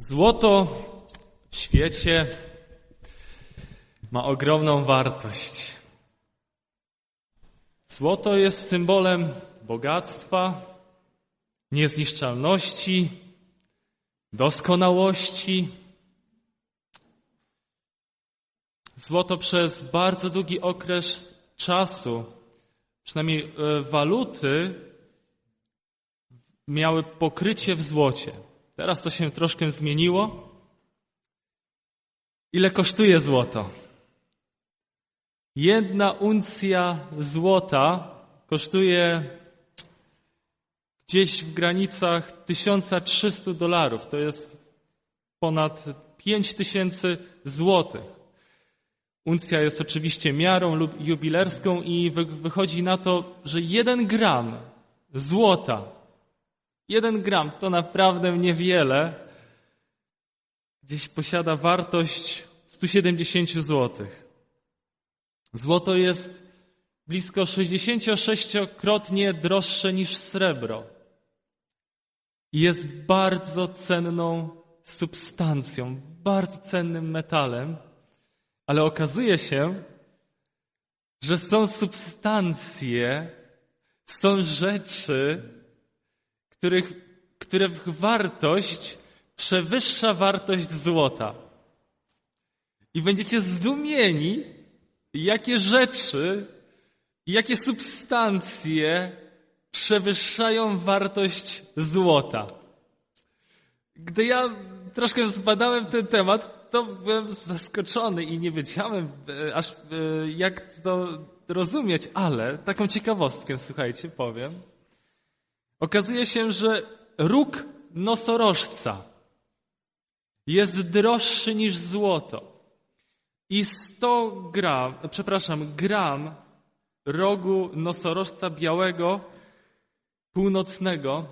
Złoto w świecie ma ogromną wartość. Złoto jest symbolem bogactwa, niezniszczalności, doskonałości. Złoto przez bardzo długi okres czasu, przynajmniej e, waluty, miały pokrycie w złocie. Teraz to się troszkę zmieniło. Ile kosztuje złoto? Jedna uncja złota kosztuje gdzieś w granicach 1300 dolarów. To jest ponad 5000 złotych. Uncja jest oczywiście miarą lub jubilerską i wychodzi na to, że jeden gram złota Jeden gram to naprawdę niewiele. Gdzieś posiada wartość 170 zł. Złoto jest blisko 66-krotnie droższe niż srebro. I jest bardzo cenną substancją, bardzo cennym metalem, ale okazuje się, że są substancje, są rzeczy, których, których wartość przewyższa wartość złota. I będziecie zdumieni, jakie rzeczy, jakie substancje przewyższają wartość złota. Gdy ja troszkę zbadałem ten temat, to byłem zaskoczony i nie wiedziałem e, aż e, jak to rozumieć, ale taką ciekawostkę, słuchajcie, powiem. Okazuje się, że róg nosorożca jest droższy niż złoto. I 100 gram, przepraszam, gram rogu nosorożca białego, północnego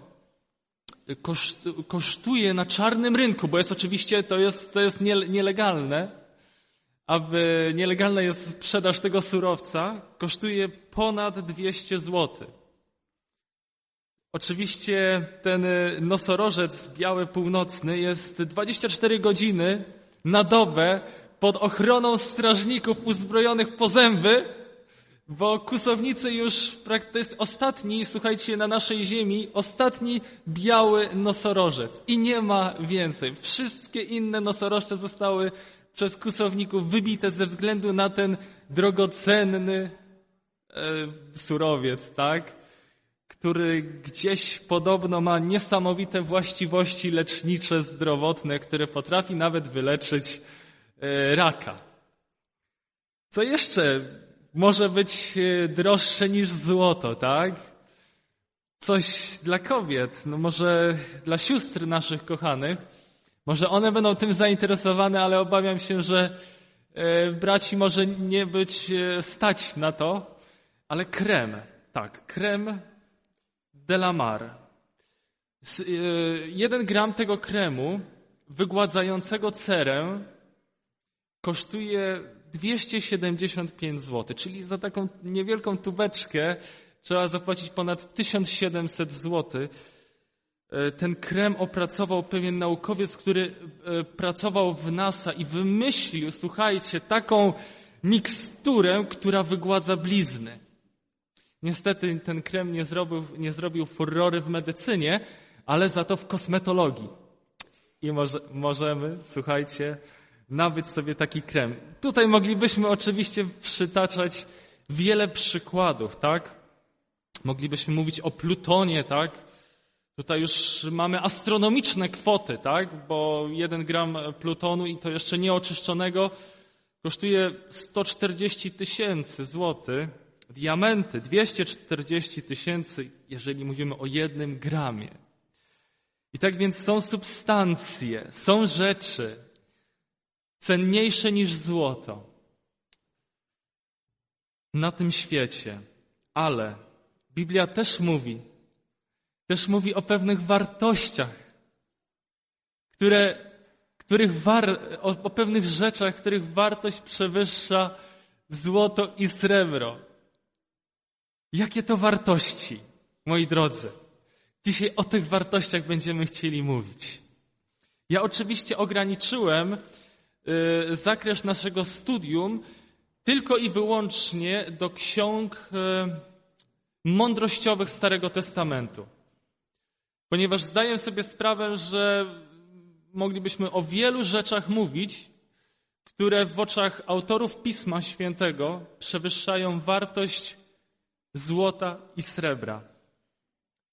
kosztuje na czarnym rynku, bo jest oczywiście, to jest, to jest nielegalne, aby nielegalna jest sprzedaż tego surowca, kosztuje ponad 200 złotych. Oczywiście ten y, nosorożec biały północny jest 24 godziny na dobę pod ochroną strażników uzbrojonych po zęby, bo kusownicy już, to jest ostatni, słuchajcie, na naszej ziemi, ostatni biały nosorożec. I nie ma więcej. Wszystkie inne nosorożce zostały przez kusowników wybite ze względu na ten drogocenny e, surowiec, tak? Który gdzieś podobno ma niesamowite właściwości lecznicze, zdrowotne, które potrafi nawet wyleczyć e, raka. Co jeszcze może być e, droższe niż złoto, tak? Coś dla kobiet, no może dla sióstr naszych kochanych. Może one będą tym zainteresowane, ale obawiam się, że e, braci może nie być stać na to, ale krem, tak, krem Delamar. Y, jeden gram tego kremu wygładzającego cerę kosztuje 275 zł, czyli za taką niewielką tubeczkę trzeba zapłacić ponad 1700 zł. Y, ten krem opracował pewien naukowiec, który y, pracował w NASA i wymyślił, słuchajcie, taką miksturę, która wygładza blizny. Niestety ten krem nie zrobił, nie zrobił furrory w medycynie, ale za to w kosmetologii. I może, możemy, słuchajcie, nabyć sobie taki krem. Tutaj moglibyśmy oczywiście przytaczać wiele przykładów, tak? Moglibyśmy mówić o plutonie, tak? Tutaj już mamy astronomiczne kwoty, tak? Bo jeden gram plutonu i to jeszcze nieoczyszczonego kosztuje 140 tysięcy złotych diamenty 240 tysięcy, jeżeli mówimy o jednym gramie. I tak więc są substancje, są rzeczy cenniejsze niż złoto na tym świecie, ale Biblia też mówi, też mówi o pewnych wartościach, które, których war, o, o pewnych rzeczach, których wartość przewyższa złoto i srebro. Jakie to wartości, moi drodzy? Dzisiaj o tych wartościach będziemy chcieli mówić. Ja oczywiście ograniczyłem y, zakres naszego studium tylko i wyłącznie do ksiąg y, mądrościowych Starego Testamentu. Ponieważ zdaję sobie sprawę, że moglibyśmy o wielu rzeczach mówić, które w oczach autorów Pisma Świętego przewyższają wartość złota i srebra.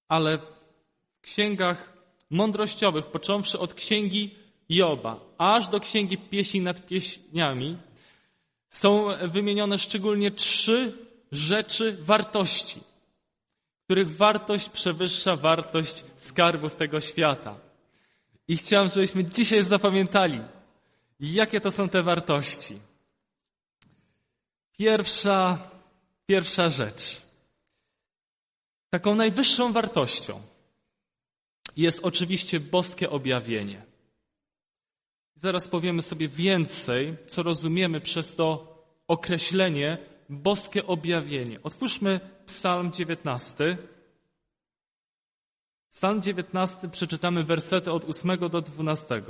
Ale w księgach mądrościowych, począwszy od księgi Joba, aż do księgi pieśni nad pieśniami, są wymienione szczególnie trzy rzeczy wartości, których wartość przewyższa wartość skarbów tego świata. I chciałem, żebyśmy dzisiaj zapamiętali, jakie to są te wartości. Pierwsza, pierwsza rzecz. Taką najwyższą wartością jest oczywiście boskie objawienie. Zaraz powiemy sobie więcej, co rozumiemy przez to określenie boskie objawienie. Otwórzmy Psalm 19. Psalm 19 przeczytamy wersety od 8 do 12.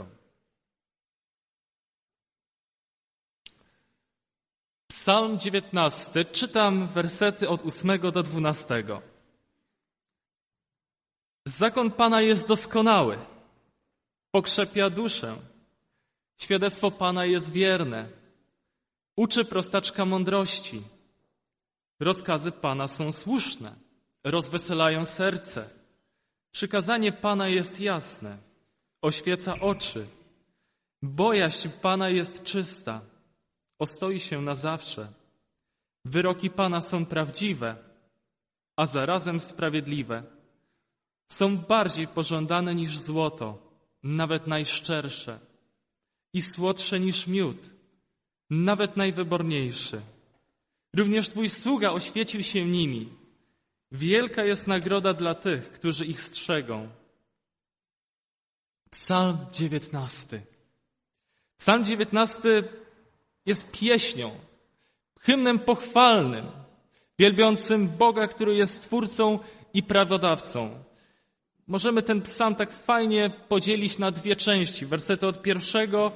Psalm 19, czytam wersety od 8 do 12. Zakon Pana jest doskonały, pokrzepia duszę. Świadectwo Pana jest wierne, uczy prostaczka mądrości. Rozkazy Pana są słuszne, rozweselają serce. Przykazanie Pana jest jasne, oświeca oczy. Bojaźń Pana jest czysta, ostoi się na zawsze. Wyroki Pana są prawdziwe, a zarazem sprawiedliwe. Są bardziej pożądane niż złoto, nawet najszczersze, i słodsze niż miód, nawet najwyborniejszy. Również Twój sługa oświecił się nimi. Wielka jest nagroda dla tych, którzy ich strzegą. Psalm 19. Psalm 19 jest pieśnią, hymnem pochwalnym, wielbiącym Boga, który jest Stwórcą i prawodawcą. Możemy ten psalm tak fajnie podzielić na dwie części. Wersety od pierwszego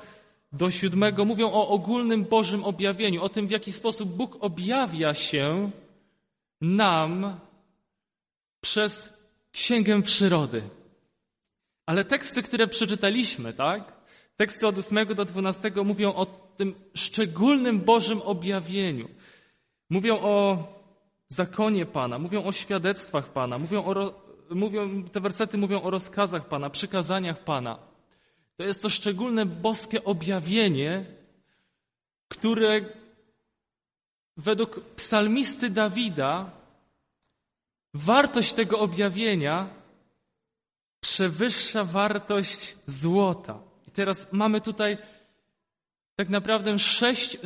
do siódmego mówią o ogólnym Bożym objawieniu, o tym, w jaki sposób Bóg objawia się nam przez Księgę Przyrody. Ale teksty, które przeczytaliśmy, tak? Teksty od 8 do 12 mówią o tym szczególnym Bożym objawieniu. Mówią o zakonie Pana, mówią o świadectwach Pana, mówią o, mówią, te wersety mówią o rozkazach Pana, przykazaniach Pana. To jest to szczególne boskie objawienie, które według psalmisty Dawida wartość tego objawienia przewyższa wartość złota. I teraz mamy tutaj tak naprawdę sześć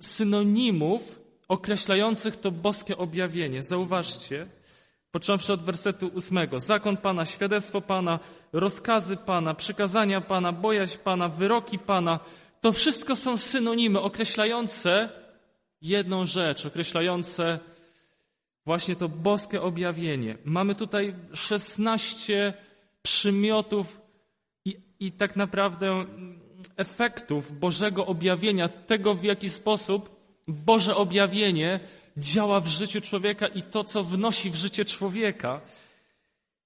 synonimów określających to boskie objawienie. Zauważcie, począwszy od wersetu ósmego. Zakon Pana, świadectwo Pana, rozkazy Pana, przykazania Pana, bojaźń Pana, wyroki Pana. To wszystko są synonimy określające jedną rzecz, określające właśnie to boskie objawienie. Mamy tutaj 16 przymiotów i, i tak naprawdę efektów Bożego objawienia, tego w jaki sposób Boże objawienie działa w życiu człowieka i to, co wnosi w życie człowieka.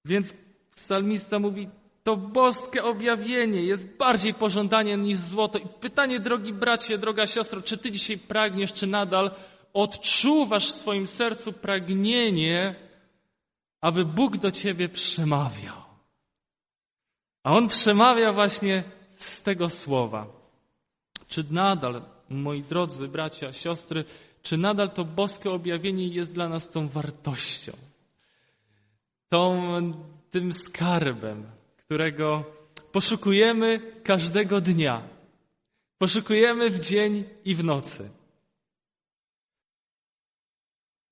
Więc psalmista mówi, to boskie objawienie jest bardziej pożądanie niż złoto. I pytanie, drogi bracie, droga siostro, czy ty dzisiaj pragniesz, czy nadal odczuwasz w swoim sercu pragnienie, aby Bóg do ciebie przemawiał? A On przemawia właśnie z tego słowa. Czy nadal, moi drodzy bracia, siostry, czy nadal to boskie objawienie jest dla nas tą wartością, tą, tym skarbem, którego poszukujemy każdego dnia, poszukujemy w dzień i w nocy.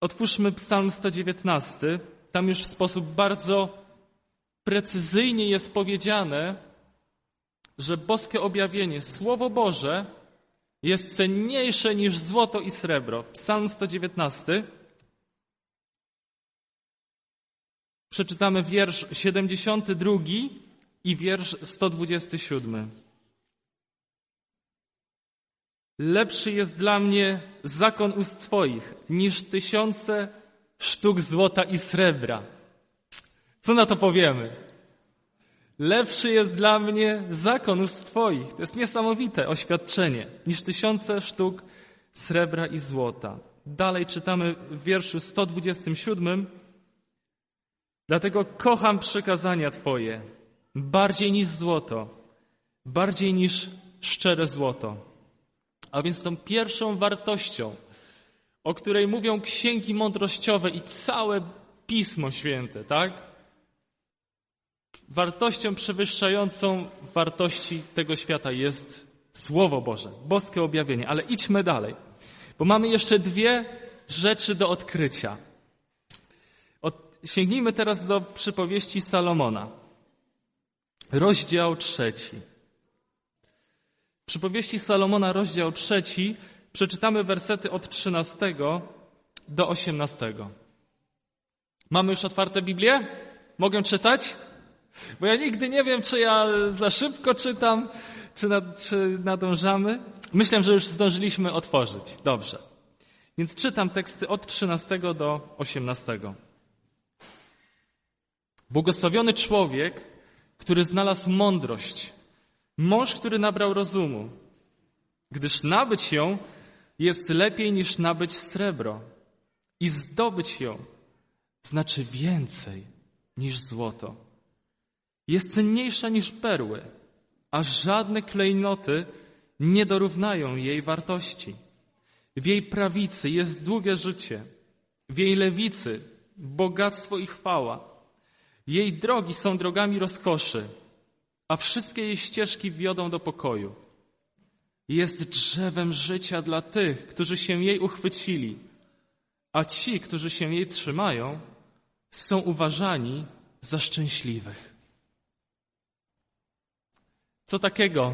Otwórzmy Psalm 119. Tam już w sposób bardzo precyzyjnie jest powiedziane, że boskie objawienie, Słowo Boże, jest cenniejsze niż złoto i srebro. Psalm 119. Przeczytamy wiersz 72 i wiersz 127. Lepszy jest dla mnie zakon ust Twoich niż tysiące sztuk złota i srebra. Co na to powiemy? Lepszy jest dla mnie zakon ust Twoich. To jest niesamowite oświadczenie niż tysiące sztuk srebra i złota. Dalej czytamy w wierszu 127. Dlatego kocham przykazania Twoje bardziej niż złoto, bardziej niż szczere złoto. A więc tą pierwszą wartością, o której mówią księgi mądrościowe i całe Pismo Święte, tak? Wartością przewyższającą wartości tego świata jest Słowo Boże, boskie objawienie. Ale idźmy dalej, bo mamy jeszcze dwie rzeczy do odkrycia. Od, sięgnijmy teraz do przypowieści Salomona. Rozdział trzeci. Przypowieści Salomona, rozdział trzeci, przeczytamy wersety od 13 do 18. Mamy już otwarte Biblię? Mogę czytać? Bo ja nigdy nie wiem, czy ja za szybko czytam, czy, nad, czy nadążamy. Myślę, że już zdążyliśmy otworzyć. Dobrze. Więc czytam teksty od 13 do 18. Błogosławiony człowiek, który znalazł mądrość, mąż, który nabrał rozumu, gdyż nabyć ją jest lepiej niż nabyć srebro i zdobyć ją znaczy więcej niż złoto. Jest cenniejsza niż perły, a żadne klejnoty nie dorównają jej wartości. W jej prawicy jest długie życie, w jej lewicy bogactwo i chwała. Jej drogi są drogami rozkoszy, a wszystkie jej ścieżki wiodą do pokoju. Jest drzewem życia dla tych, którzy się jej uchwycili, a ci, którzy się jej trzymają, są uważani za szczęśliwych. Co takiego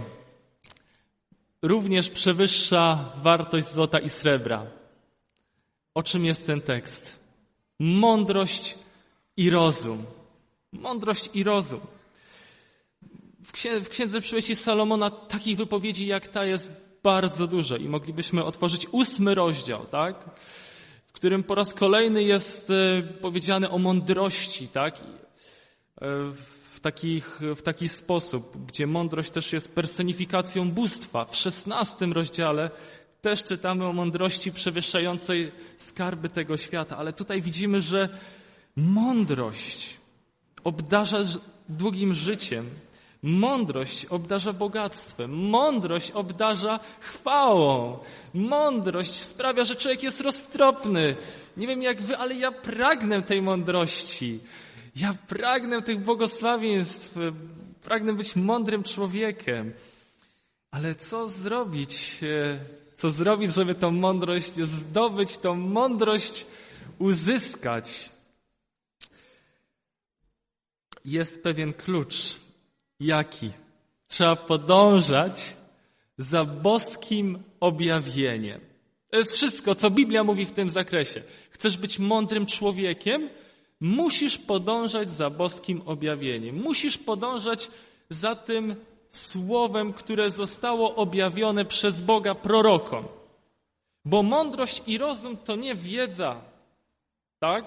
również przewyższa wartość złota i srebra? O czym jest ten tekst? Mądrość i rozum. Mądrość i rozum. W księdze przyszłości Salomona takich wypowiedzi jak ta jest bardzo dużo i moglibyśmy otworzyć ósmy rozdział, tak? w którym po raz kolejny jest e, powiedziane o mądrości, tak? Takich, w taki sposób, gdzie mądrość też jest personifikacją bóstwa. W szesnastym rozdziale też czytamy o mądrości przewyższającej skarby tego świata, ale tutaj widzimy, że mądrość obdarza długim życiem, Mądrość obdarza bogactwem, mądrość obdarza chwałą, mądrość sprawia, że człowiek jest roztropny. Nie wiem jak wy, ale ja pragnę tej mądrości. Ja pragnę tych błogosławieństw, pragnę być mądrym człowiekiem. Ale co zrobić? E, co zrobić, żeby tą mądrość zdobyć, tą mądrość uzyskać? Jest pewien klucz Jaki? Trzeba podążać za boskim objawieniem. To jest wszystko, co Biblia mówi w tym zakresie. Chcesz być mądrym człowiekiem? Musisz podążać za boskim objawieniem. Musisz podążać za tym słowem, które zostało objawione przez Boga prorokom. Bo mądrość i rozum to nie wiedza, tak?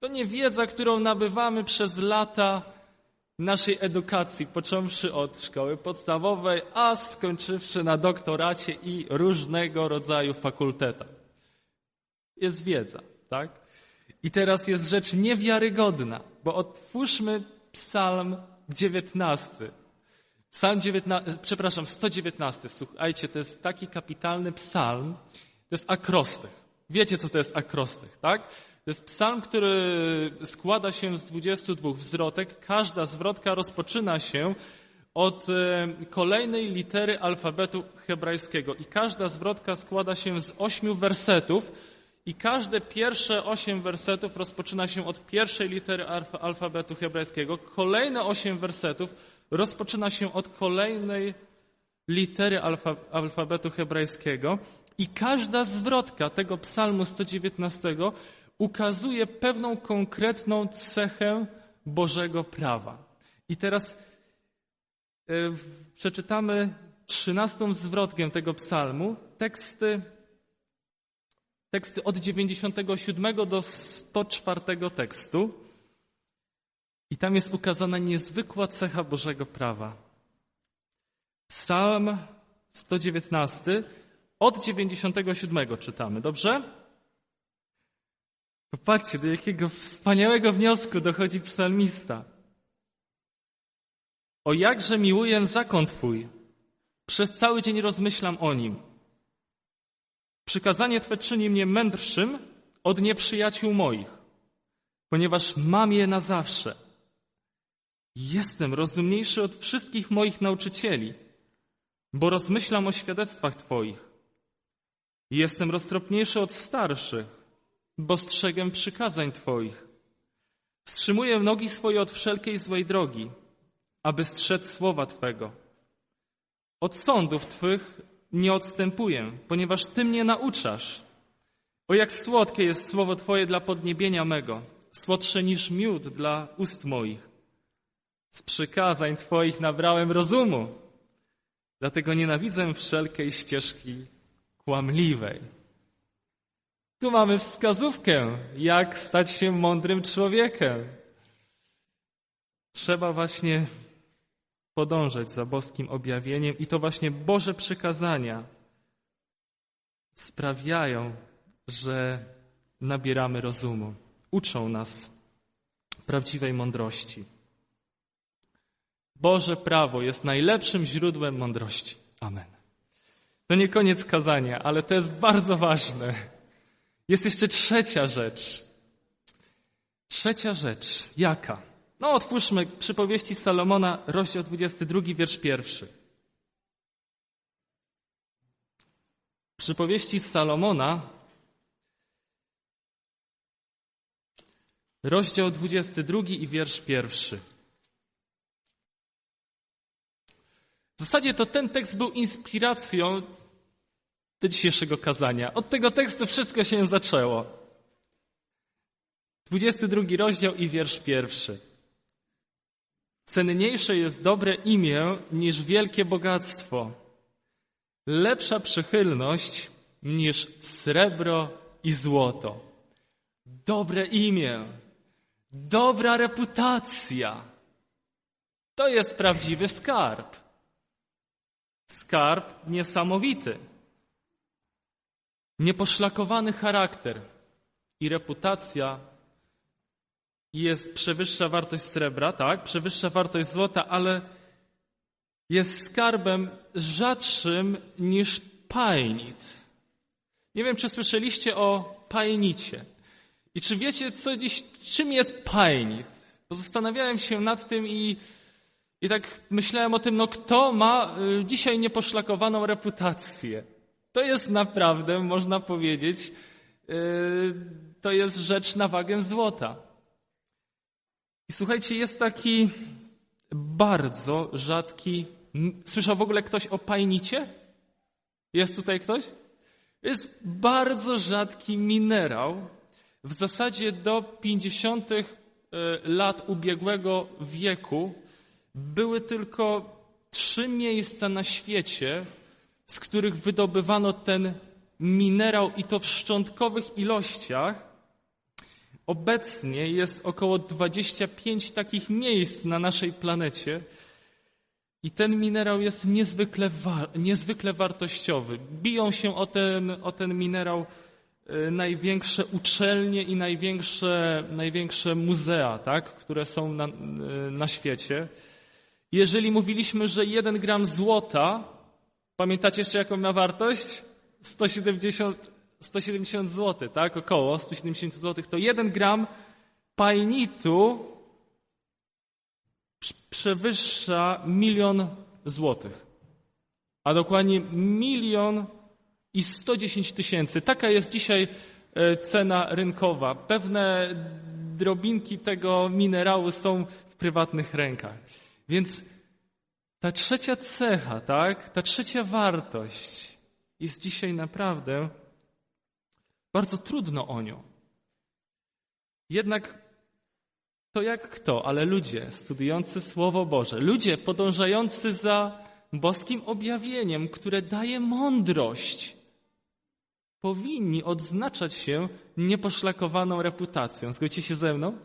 To nie wiedza, którą nabywamy przez lata naszej edukacji, począwszy od szkoły podstawowej, a skończywszy na doktoracie i różnego rodzaju fakultetach. Jest wiedza, tak? I teraz jest rzecz niewiarygodna, bo otwórzmy Psalm 19. Psalm 19, przepraszam, 119. Słuchajcie, to jest taki kapitalny psalm. To jest akrostych. Wiecie, co to jest akrostych, tak? To jest psalm, który składa się z 22 zwrotek. Każda zwrotka rozpoczyna się od e, kolejnej litery alfabetu hebrajskiego. I każda zwrotka składa się z ośmiu wersetów. I każde pierwsze osiem wersetów rozpoczyna się od pierwszej litery alfabetu hebrajskiego. Kolejne osiem wersetów rozpoczyna się od kolejnej litery alfa, alfabetu hebrajskiego. I każda zwrotka tego psalmu 119 ukazuje pewną konkretną cechę Bożego prawa. I teraz e, przeczytamy trzynastą zwrotkę tego psalmu, teksty, teksty od 97 do 104 tekstu. I tam jest ukazana niezwykła cecha Bożego prawa. Psalm 119 od 97 czytamy, dobrze? Popatrzcie, do jakiego wspaniałego wniosku dochodzi psalmista. O jakże miłuję zakon Twój. Przez cały dzień rozmyślam o nim. Przykazanie Twe czyni mnie mędrszym od nieprzyjaciół moich, ponieważ mam je na zawsze. Jestem rozumniejszy od wszystkich moich nauczycieli, bo rozmyślam o świadectwach Twoich. Jestem roztropniejszy od starszych, bo strzegę przykazań Twoich. Wstrzymuję nogi swoje od wszelkiej złej drogi, aby strzec słowa Twego. Od sądów Twych nie odstępuję, ponieważ Ty mnie nauczasz. O jak słodkie jest słowo Twoje dla podniebienia mego, słodsze niż miód dla ust moich. Z przykazań Twoich nabrałem rozumu, dlatego nienawidzę wszelkiej ścieżki kłamliwej. Tu mamy wskazówkę, jak stać się mądrym człowiekiem. Trzeba właśnie podążać za boskim objawieniem i to właśnie Boże przykazania sprawiają, że nabieramy rozumu, uczą nas prawdziwej mądrości. Boże prawo jest najlepszym źródłem mądrości. Amen. To nie koniec kazania, ale to jest bardzo ważne. Jest jeszcze trzecia rzecz. Trzecia rzecz. Jaka? No, otwórzmy przypowieści Salomona, rozdział 22, wiersz pierwszy. Przypowieści Salomona, rozdział 22 i wiersz pierwszy. W zasadzie to ten tekst był inspiracją do dzisiejszego kazania. Od tego tekstu wszystko się zaczęło. 22 rozdział i wiersz pierwszy. Cenniejsze jest dobre imię niż wielkie bogactwo. Lepsza przychylność niż srebro i złoto. Dobre imię, dobra reputacja. To jest prawdziwy skarb. Skarb niesamowity. Nieposzlakowany charakter i reputacja jest przewyższa wartość srebra, tak, przewyższa wartość złota, ale jest skarbem rzadszym niż pajnit. Nie wiem, czy słyszeliście o pajnicie. I czy wiecie, co dziś, czym jest pajnit? Bo zastanawiałem się nad tym i, i tak myślałem o tym, no kto ma y, dzisiaj nieposzlakowaną reputację? To jest naprawdę, można powiedzieć, yy, to jest rzecz na wagę złota. I słuchajcie, jest taki bardzo rzadki. Słyszał w ogóle ktoś o pajnicie? Jest tutaj ktoś? Jest bardzo rzadki minerał. W zasadzie do 50. E, lat ubiegłego wieku były tylko trzy miejsca na świecie, z których wydobywano ten minerał i to w szczątkowych ilościach. Obecnie jest około 25 takich miejsc na naszej planecie i ten minerał jest niezwykle, wa niezwykle wartościowy. Biją się o ten, o ten minerał y, największe uczelnie i największe, największe muzea, tak, które są na, y, na świecie. Jeżeli mówiliśmy, że jeden gram złota, pamiętacie jeszcze jaką ma wartość? 170 170 zł, tak? Około 170 zł, to jeden gram pajnitu przewyższa milion złotych. A dokładnie milion i 110 tysięcy. Taka jest dzisiaj e, cena rynkowa. Pewne drobinki tego minerału są w prywatnych rękach. Więc ta trzecia cecha, tak? Ta trzecia wartość jest dzisiaj naprawdę bardzo trudno o nią. Jednak to jak kto, ale ludzie studiujący Słowo Boże, ludzie podążający za boskim objawieniem, które daje mądrość, powinni odznaczać się nieposzlakowaną reputacją. Zgodzicie się ze mną?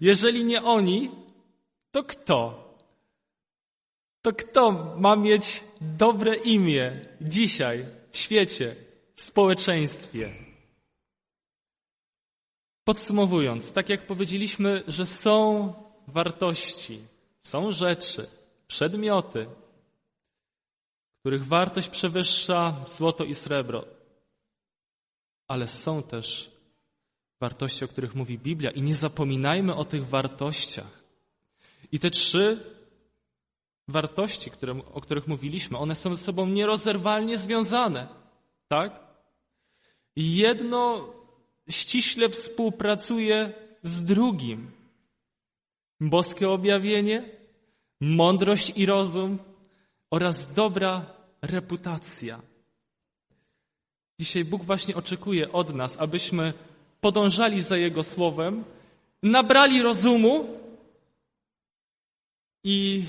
Jeżeli nie oni, to kto? To kto ma mieć dobre imię dzisiaj w świecie, w społeczeństwie? Podsumowując, tak jak powiedzieliśmy, że są wartości, są rzeczy, przedmioty, których wartość przewyższa złoto i srebro, ale są też wartości, o których mówi Biblia i nie zapominajmy o tych wartościach. I te trzy wartości, które, o których mówiliśmy, one są ze sobą nierozerwalnie związane. Tak? Jedno ściśle współpracuje z drugim. Boskie objawienie, mądrość i rozum oraz dobra reputacja. Dzisiaj Bóg właśnie oczekuje od nas, abyśmy podążali za Jego słowem, nabrali rozumu i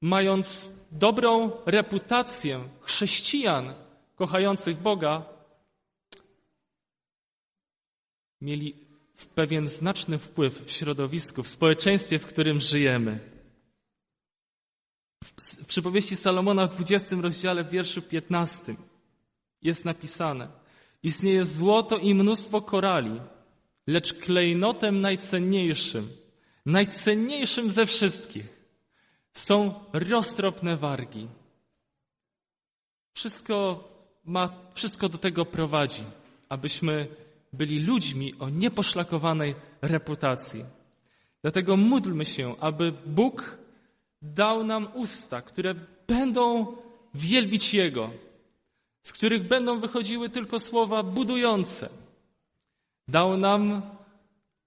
mając dobrą reputację chrześcijan kochających Boga, mieli pewien znaczny wpływ w środowisku, w społeczeństwie, w którym żyjemy. W przypowieści Salomona w 20 rozdziale w wierszu 15 jest napisane Istnieje złoto i mnóstwo korali, lecz klejnotem najcenniejszym, najcenniejszym ze wszystkich są roztropne wargi. Wszystko ma, wszystko do tego prowadzi, abyśmy byli ludźmi o nieposzlakowanej reputacji. Dlatego módlmy się, aby Bóg dał nam usta, które będą wielbić Jego, z których będą wychodziły tylko słowa budujące. Dał nam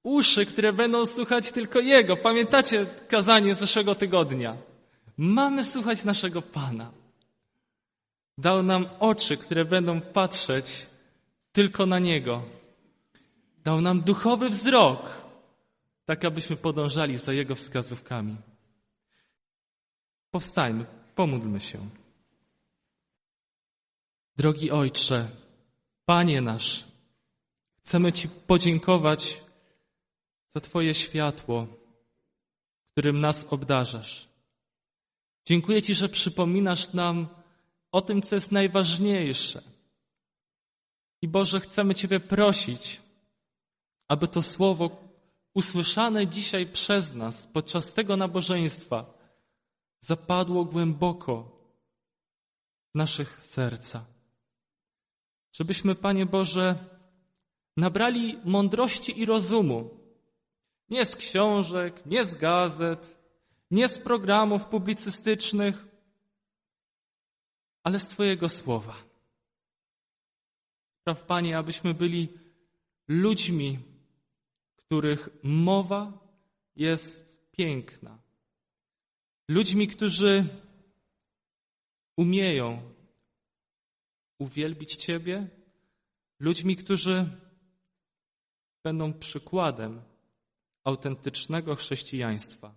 uszy, które będą słuchać tylko Jego. Pamiętacie kazanie z zeszłego tygodnia? Mamy słuchać naszego Pana. Dał nam oczy, które będą patrzeć tylko na Niego. Dał nam duchowy wzrok, tak abyśmy podążali za Jego wskazówkami. Powstańmy, pomódlmy się. Drogi Ojcze, Panie nasz, chcemy Ci podziękować za Twoje światło, którym nas obdarzasz. Dziękuję Ci, że przypominasz nam o tym, co jest najważniejsze. I Boże, chcemy Ciebie prosić, aby to słowo usłyszane dzisiaj przez nas podczas tego nabożeństwa zapadło głęboko w naszych sercach. Żebyśmy, Panie Boże, nabrali mądrości i rozumu. Nie z książek, nie z gazet, nie z programów publicystycznych, ale z Twojego słowa. Spraw, Panie, abyśmy byli ludźmi, których mowa jest piękna. Ludźmi, którzy umieją uwielbić Ciebie, ludźmi, którzy będą przykładem autentycznego chrześcijaństwa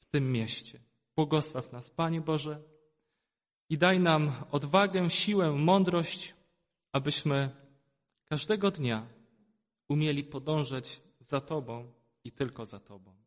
w tym mieście. Błogosław nas, Panie Boże, i daj nam odwagę, siłę, mądrość, abyśmy każdego dnia umieli podążać za Tobą i tylko za Tobą.